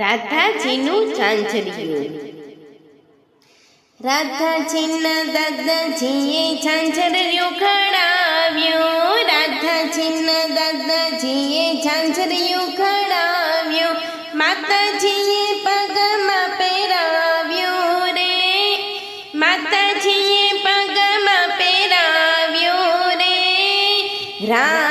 રાધાજીનું ઝાંઝરિયું. રાધાજીના દાદાજીએ ઝાંઝરિયું ખડાવ્યું રાધાજીના દાદાજીએ ઝાંઝરિયું ખડાવ્યું માતાજીએ પગમાં પહેરાવ્યું રે. માતાજીએ પગમાં પહેરાવ્યું રે. રાધાજીનું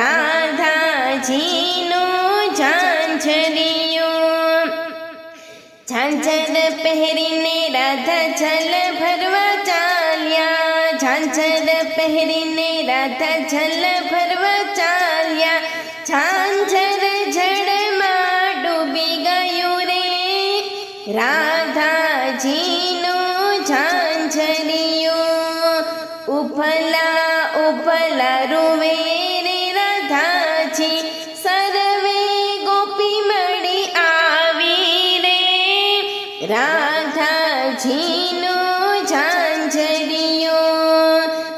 રાધાજીનું ઝાંઝરિયું. ઝાંઝર પહેરીને રાધા જલ ભરવા ચાલ્યા. ઝાંઝર પહેરીને રાધા જલ ભરવા ચાલ્યા. ઝાંઝર જળમાં ડૂબી ગયું રે. રાધાજીનું ઝાંઝરિયું. ઉફલા ઉફલા રૂવે રાધાજીનું ઝાંઝરિયો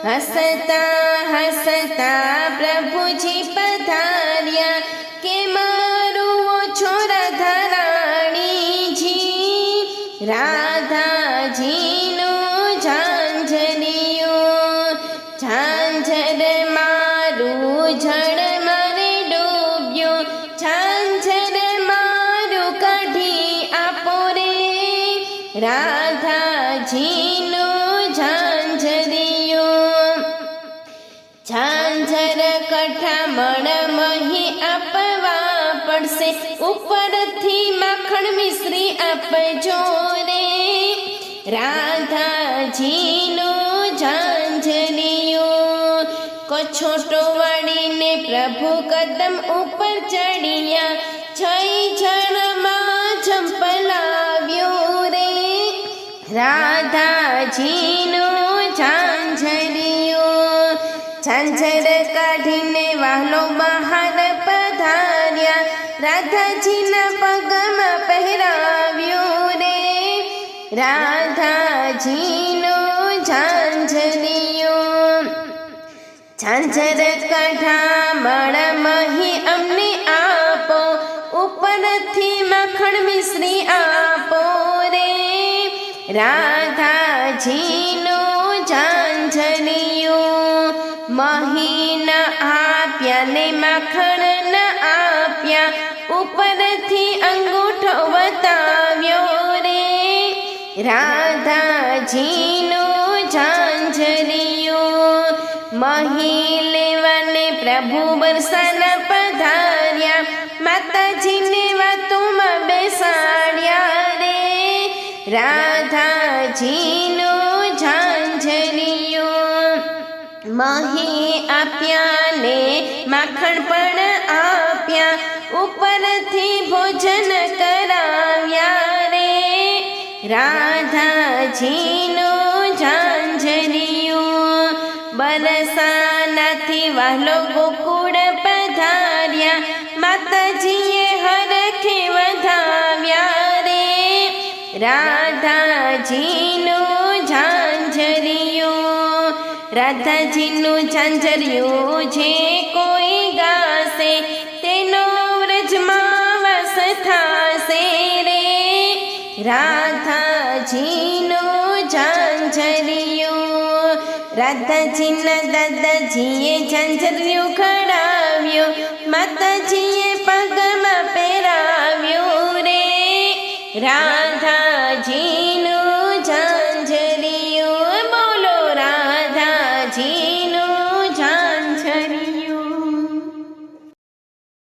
હસતા હસતા પ્રભુજી પધાર્યા કે મારું ઓછો રાધારાણીજી, રાધાજીનું ઝાંઝરિયો ઝાંઝર મારું જળ રાધાજીનું ઝાંઝરિયું ઝાંઝર કઠામણ મહી આપવા પડશે. ઉપરથી માખણ મિશ્રી આપજો રે. રાધાજીનું ઝાંઝરિયું કછોટો વાળીને પ્રભુ કદમ ઉપર ચડ્યા. છઈ જણમાં ઝંપલાવ્યો રે રાધાજીનું ઝાંઝરિયું ઝાંઝર કાઢીને વાહલો બહાર પધાર્યા. રાધાજીના પગમાં પહેરાવ્યું રે. રાધાજીનું ઝાંઝરિયું ઝાંઝર કઢામણ મહી અમને આપો. ઉપરથી મખણ મિશ્રી રે રાધાજીનું ઝાંઝરિયું મહીન આપ્યા ને માખણ આપ્યા, ઉપરથી અંગૂઠો બતાવ્યો રે. રાધાજીનું ઝાંઝરિયું મહી લેવાને પ્રભુ બરસાના પધાર્યા, માતાજીને વાતોમાં રાધાજીનું ઝાંઝરિયું મહી આપ્યા ને માખણ પણ આપ્યા, ઉપરથી ભોજન કરાવ્યા રે. રાધાજીનું ઝાંઝરિયું બરસાનાથી વાલો ગોકુળ પધાર્યા. માતાજીએ રાધાજીનું ઝાંઝરિયું રાધાજીનું ઝાંઝરિયું જે કોઈ ગાશે, તેનો વ્રજમાં વસ થાશે રે. રાધાજીનું ઝાંઝરિયું રાધાજીના દાદાજીએ ઝાંઝરિયું ખડાવ્યું